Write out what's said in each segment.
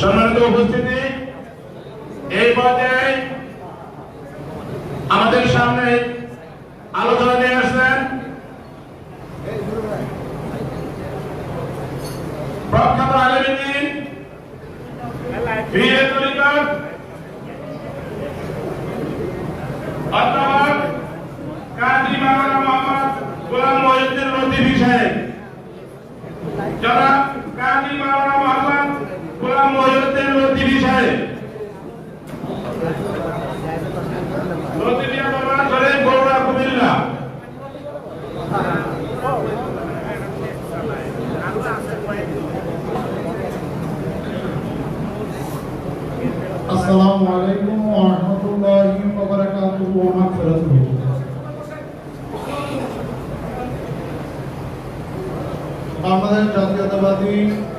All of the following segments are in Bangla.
সম্মানিত উপস্থিতি এই পর্যায়ে আমাদের সামনে আলোচনা নিয়ে আসলেন প্রখ্যাত আলমিন বীর তরিকত অধ্যাপক কাজী মাওলানা মোহাম্মদ গোলাম মহিউদ্দিন লতিফি সাহেব যারা কাজী মাওলানা মোহাম্মদ গোলাম মহিউদ্দিন লতিফি সাহেব লতিফিয়া দরবার ধরে বগুড়া কুমিল্লা। আসসালামু আলাইকুম ওয়া রাহমাতুল্লাহি ওয়া বারাকাতুহু। ওয়া মাগফিরাতুহু বাংলাদেশ জাতীয়তাবাদী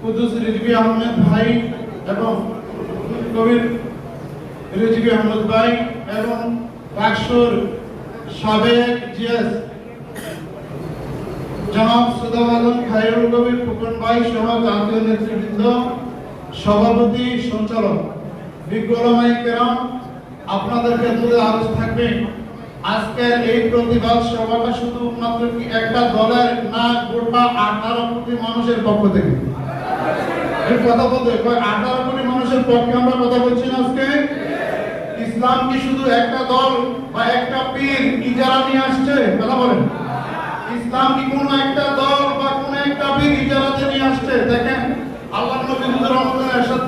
কুদুস রিজভি আহমেদ ভাই এবং কবির রিজভি আহমেদ ভাই এবং রাষ্ট্রর সাবেক জিএস জনাব সুদাভাজন খায়রুল কবির, ফুকন ভাই সহ জাতীয় নেতৃবৃন্দ, সভাপতি, সঞ্চালক বিজ্ঞলমাই কেরাম আপনাদের ক্ষেত্রে আরজ থাকবে। আজকের এই প্রতিবাদ সভাটা শুধু মাত্র কি একটা দলের না, গোটা আঠারো কোটি মানুষের পক্ষ থেকে। কথা বলতে মানুষের আমরা কথা না আজকে? ইসলাম কি শুধু একটা দল বা একটা ইজারা নিয়ে আসছে? কথা ইসলাম কি কোনো একটা দল বা কোনো একটা ইজারাতে নিয়ে আসছে? দেখেন এরশাদ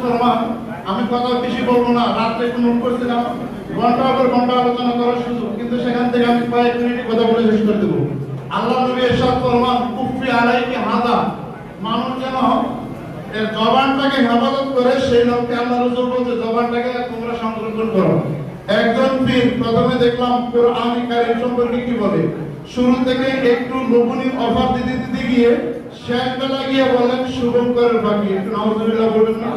আমি কথা বেশি বলব না, রাত্রে একটু নোট করছিলাম ঘণ্টা পর ঘণ্টা আলোচনা করার সুযোগ, কিন্তু সেখান থেকে আমি কয়েক মিনিট কথা বলে শেষ করে দেবো। আল্লাহ নবী এরশাদ ফরমান, কুফরি আলাইকি মানুষ যেন এর জবানটাকে হেফাজত করে সেই লোককে আল্লাহ রসুল বলছে, জবানটাকে তোমরা সংরক্ষণ করো। একজন পীর, প্রথমে দেখলাম কোরআন কারীম সম্পর্কে কি বলে? শুরু থেকে একটু লোভনী অফার দিতে দিতে গিয়ে শেষ বেলা গিয়ে বলেন শুভঙ্করের বাকি একটু নাউজুবিল্লাহ বলবেন না?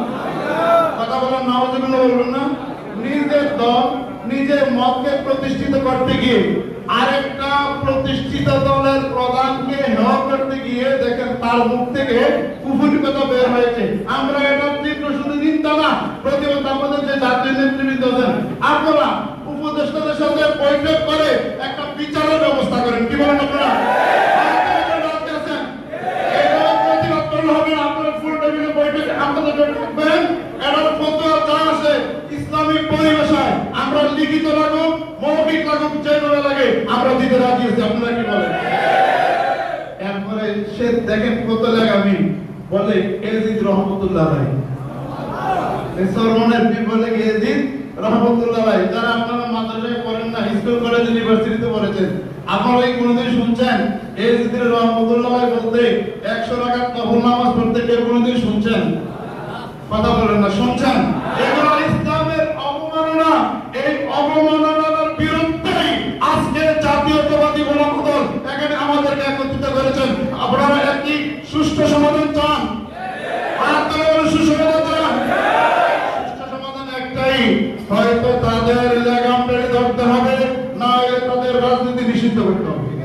কথা বলেন নাউজুবিল্লাহ বলবেন না? নিজের দল, নিজের মতকে প্রতিষ্ঠিত করতে গিয়ে আরেকটা প্রতিষ্ঠিত দলের প্রধানকে হেয় করতে গিয়ে দেখেন, তার মুখ থেকে কুফুরি কথা বের হয়েছে আমরা এটা তীব্র শুধু নিন্দা না প্রতিবাদ আমাদের যে জাতীয় আপনারা উপদেষ্টাদের সাথে বৈঠক করে একটা বিচারের ব্যবস্থা করেন। কি বলেন আপনারা? আমরা লিখিত লাগুক মৌখিক লাগুক লাগে আমরা দিতে রাজি আছি। আপনারা সে দেখেন কত লাগামি বলে এজিদ রহমতুল্লাহ ভাই। সরমনের বিপদে এজিদ রহমতুল্লাহ ভাই, যারা আপনারা মাদ্রাসায় পড়েন না, স্কুল কলেজ ইউনিভার্সিটিতে পড়েছেন, আপনারা এই কোনোদিন শুনছেন? এই স্থিতিতে রহমতুল্লাহ ভাই বলতে একশো টাকা তখন নামাজ পড়তে কেউ কোনোদিন শুনছেন? কথা বলেন না, শুনছেন? এগুলো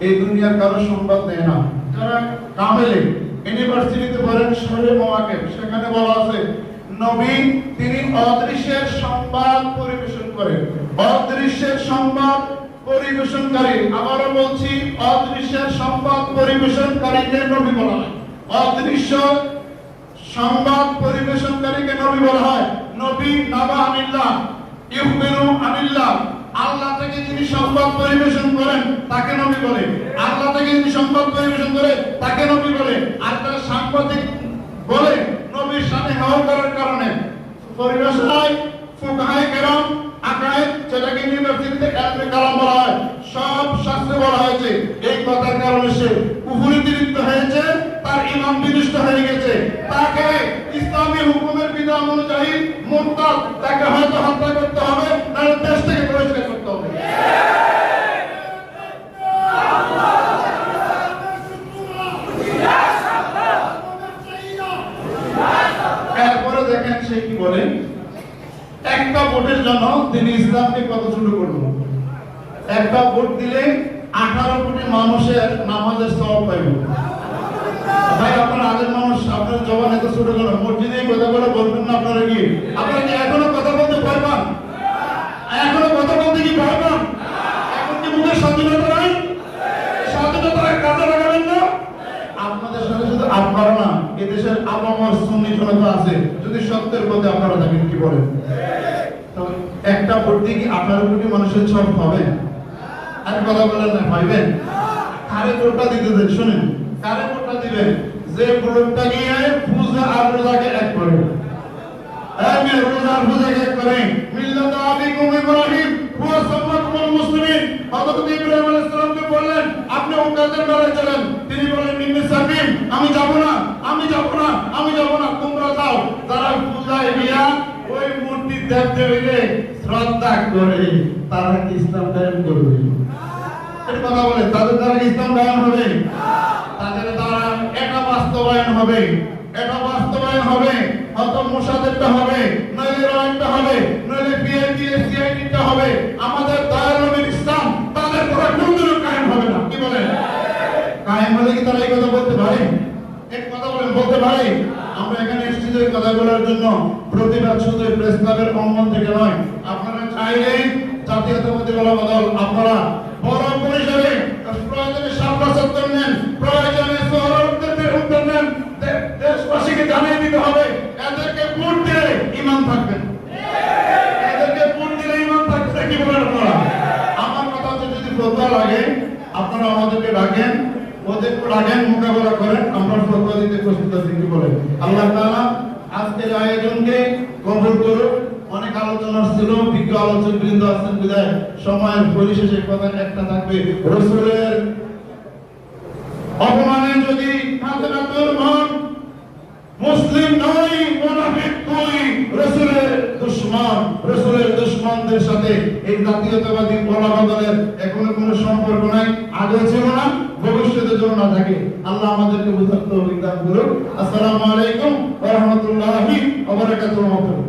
এই দুনিয়ার কারও সংবাদ নেয় না। যারা কামেলে। ইউনিভার্সিটিতে পড়েন শহরে মওয়াকে সেখানে বলা আছে, নবী, তিনি অদৃশ্যের সংবাদ পরিবেশন করেন। অদৃশ্যের সংবাদ পরিবেশনকারী, আবারও বলছি, অদৃশ্যের সংবাদ পরিবেশনকারীকে নবী বলা হয়। অদৃশ্য সংবাদ পরিবেশনকারীকে নবী বলা হয়। নবী নবী আনিল্লাহ ইউবিনু আনিল্লাহ আল্লাহ থেকে যিনি সংবাদ পরিবেশন করেন, তাকে নবী বলে। আল্লাহ থেকে যিনি সংবাদ পরিবেশন করে, তাকে নবী বলে। আর তারা সাংবাদিক বলে, নবীর সাথে হাওয়া করার কারণে। পরিবেশনায় ফুকাহায়ে কেরাম, আকায়েদ, যেটাকে ইউনিভার্সিটিতে কালাম বলা হয়, সব শাস্ত্রে বলা হয়েছে। এই কথার কারণে সে কুফুরিতে হয়েছে, তার ইমাম বিনিষ্ট হয়ে গেছে। তাকে ইসলামী হুকুমের বিধান অনুযায়ী মুরতাদ, তাকে হয়তো হত্যা করতে হবে নাহলে দেশ থেকে বহিষ্কার করতে হবে এরপরে দেখেন সে কি বলে একটা ভোটের জন্য তিনি ইসলামকে কত ছোট করল? একটা ভোট দিলে আঠারো কোটি মানুষের নামাজের সব পাইব। ভাই, আপনার আগের মানুষ আপনার জবান এত ছোট কেন? মসজিদে কথা বলে বলবেন না আপনারা কি আপনারা কি এখনও কথা বলতে পান? এখনও কথা বলতে কি পান? এখন কি মুখের স্বাধীনতা নাই? স্বাধীনতা কাজে লাগাবেন না? আপনাদের সাথে শুধু আপনারা এদেশের আবহাওয়ার সুন্নি জনতা আছে, যদি সত্যের পথে আপনারা থাকেন কি বলেন। একটা ভোট কি আঠারো কোটি মানুষের সব হবে? আর কথা বলেন না, ভাইবেন। কারে ভোটটা দিতে দেন? শুনেন, কারে ভোটটা দিবেন? যে ভোটটা গিয়ে পূজা আর রোজাকে এক করে। আমি রোজা আর পূজাকে এক করে। মিল্লাত আবিকুম ইব্রাহিম, হুয়া সাম্মাকুমুল মুসলিমিন। হযরত ইব্রাহিম আলাইহিস বললেন, আপনি উকাদের বেলায় চলেন। তিনি বলেন মিন্নি সাকিম আমি যাব না, আমি যাব না, আমি যাব না। তোমরা যাও। যারা পূজায় গিয়া ওই মূর্তি দেব দেবীকে শ্রদ্ধা করে তারা কি ইসলাম কায়েম করবে? কথা বলে, তাদের দ্বারা ইসলাম কায়েম হবে? তাদের দ্বারা এটা বাস্তবায়ন হবে, এটা বাস্তবায়ন হবে, হয়তো মোসাদেরটা হবে, নইলে রয়েনটা হবে, নইলে বিএনপি সিআইডিটা হবে। আমাদের দয়াল কথা বলতে পারে? এক কথা বলেন, বলতে পারে? আমরা এখানে এসেছি এই কথা বলার জন্য। প্রতিবাদ শুধু প্রেস ক্লাবের অঙ্গন থেকে নয়। আপনারা চাইলে জাতীয়তাবাদী বলা বদল আপনারা বড় পরিসরে প্রয়োজনে সত্তর নেন। প্রয়োজনে শহরের উত্তর নেন। দেশবাসীকে জানিয়ে দিতে হবে। এদেরকে ভোট দিলে ইমান থাকবেন এদেরকে ভোট দিলে ইমান থাকবে কি বলেন আপনারা আমার কথা হচ্ছে যদি ফতোয়া লাগে আপনারা আমাদেরকে ডাকেন ওদেরকে মোকাবেলা করেন আমরা ফতোয়া দিতে প্রস্তুত আছি কি বলেন? আল্লাহ তাআলা আজকের আয়োজনকে কবুল করুন অনেক আলোচনা ছিল, বিজ্ঞ আলোচক বৃন্দ আছেন বিদায় সময়ের পরিশেষে কথা একটা থাকবে। রসুলের অপমানে যদি ফাতেমা তোর মন মুসলিম নই, মুনাফিক তুই রসুলের দুশমন, রসুলের দুশমনদের সাথে এই জাতীয়তাবাদী ওলামাদের এখনও কোনো সম্পর্ক নাই আগে ছিল না। ভবিষ্যতে যেন না থাকে। আল্লাহ আমাদেরকে বুঝাতে দান করুন আসসালামু আলাইকুম ওয়া রাহমাতুল্লাহি ওয়া বারাকাতুহু।